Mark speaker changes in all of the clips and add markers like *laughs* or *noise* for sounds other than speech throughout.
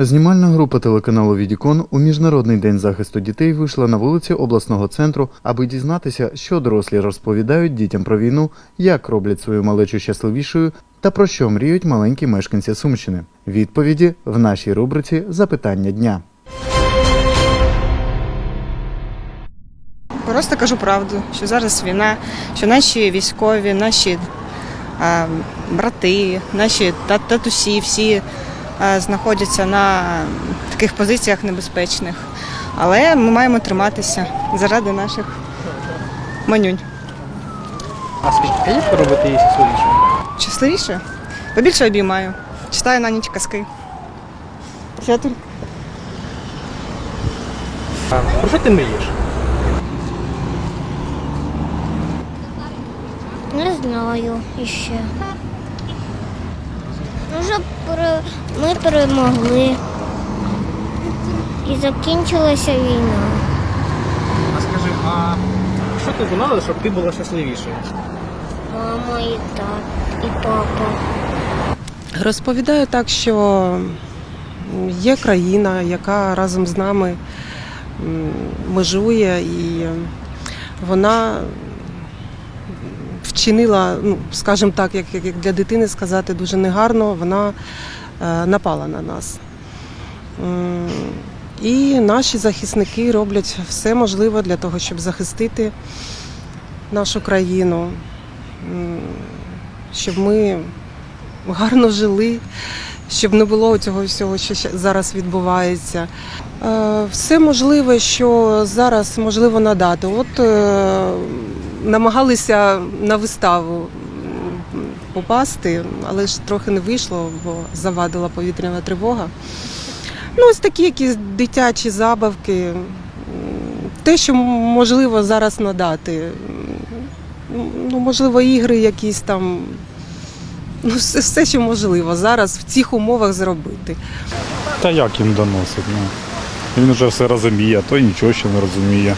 Speaker 1: Знімальна група телеканалу Відікон у Міжнародний день захисту дітей вийшла на вулиці обласного центру, аби дізнатися, що дорослі розповідають дітям про війну, як роблять свою малечу щасливішою та про що мріють маленькі мешканці Сумщини. Відповіді в нашій рубриці Запитання дня.
Speaker 2: Просто кажу правду, що зараз війна, що наші військові, наші е, брати, наші та- татусі, всі знаходяться на таких позиціях небезпечних. Але ми маємо триматися заради наших манюнь.
Speaker 3: А скажіть, як ви робите її щасливіше?
Speaker 2: Щасливіше? Побільше обіймаю. Читаю на ніч казки. Тут
Speaker 3: А про що ти мрієш?
Speaker 4: Не знаю іще. Ну, щоб ми перемогли. І закінчилася війна.
Speaker 3: А скажи, а що ти знала, щоб ти була щасливішою?
Speaker 4: Мама і тат, і папа.
Speaker 5: Розповідаю так, що є країна, яка разом з нами межує, і вона вчинила, ну, скажімо так, як, як для дитини сказати, дуже негарно, вона е, напала на нас. І наші захисники роблять все можливе для того, щоб захистити нашу країну, щоб ми гарно жили, щоб не було цього всього, що зараз відбувається. Е, Все можливе, що зараз можливо надати. От е, намагалися на виставу попасти, але ж трохи не вийшло, бо завадила повітряна тривога. Ну, ось такі якісь дитячі забавки, те, що можливо зараз надати. Ну, можливо, ігри якісь там Ну, все, все, що можливо зараз в цих умовах зробити.
Speaker 6: Та як їм доносить? Ну, він вже все розуміє, а той нічого ще не розуміє.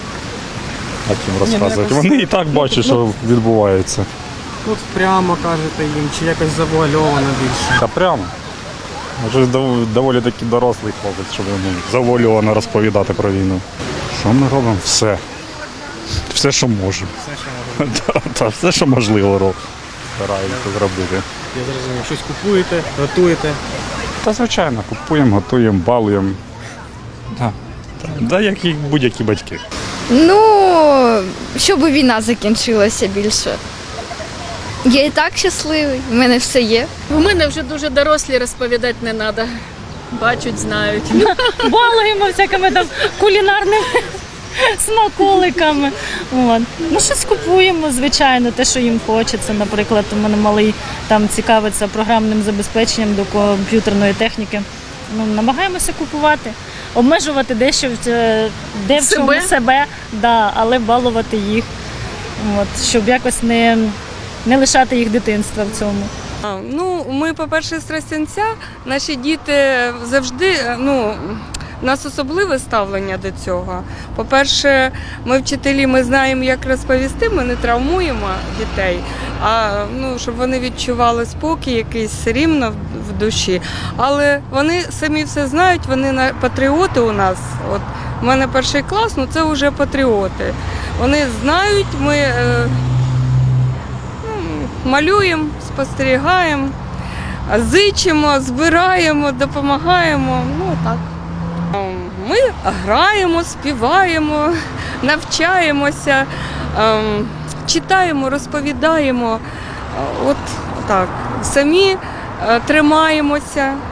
Speaker 6: Як їм розказувати? Вони і так бачать, що відбувається.
Speaker 3: От прямо кажете їм, чи якось завуальовано більше.
Speaker 6: Та прямо. Вже дов- доволі таки дорослий хлопець, щоб йому завуальовано розповідати про війну. Що ми робимо? Все. Все, що можемо.
Speaker 3: Все, що *laughs* можна.
Speaker 6: Та, та, все, що можливо, роб- стараємося зробити.
Speaker 3: Я зрозумів. Щось купуєте, готуєте.
Speaker 6: Та звичайно, купуємо, готуємо, балуємо. Да. Да, як і будь-які батьки.
Speaker 7: Ну, щоб війна закінчилася більше. Я і так щасливий, в мене все є.
Speaker 8: У мене вже дуже дорослі розповідати не треба. Бачать, знають.
Speaker 9: балуємо всякими там кулінарними смаколиками. От. Ну, щось купуємо, звичайно, те, що їм хочеться. Наприклад, у мене малий там цікавиться програмним забезпеченням до комп'ютерної техніки. Ну, намагаємося купувати, обмежувати дещо в це- де в чому
Speaker 8: Себе?
Speaker 9: себе, да, але балувати їх, От, щоб якось не, не лишати їх дитинства в цьому.
Speaker 10: Ну, ми, по-перше, з Тростянця, наші діти завжди, е, ну, у нас особливе ставлення до цього. По-перше, ми вчителі, ми знаємо, як розповісти, ми не травмуємо дітей, а ну, щоб вони відчували спокій якийсь рівно в- душі. Але вони самі все знають, вони патріоти у нас. От у мене перший клас, ну це вже патріоти. Вони знають, ми. Е, малюємо, спостерігаємо, зичимо, збираємо, допомагаємо. Ну так. Ми граємо, співаємо, навчаємося, ем, читаємо, розповідаємо. Е, От так. Самі е, тримаємося.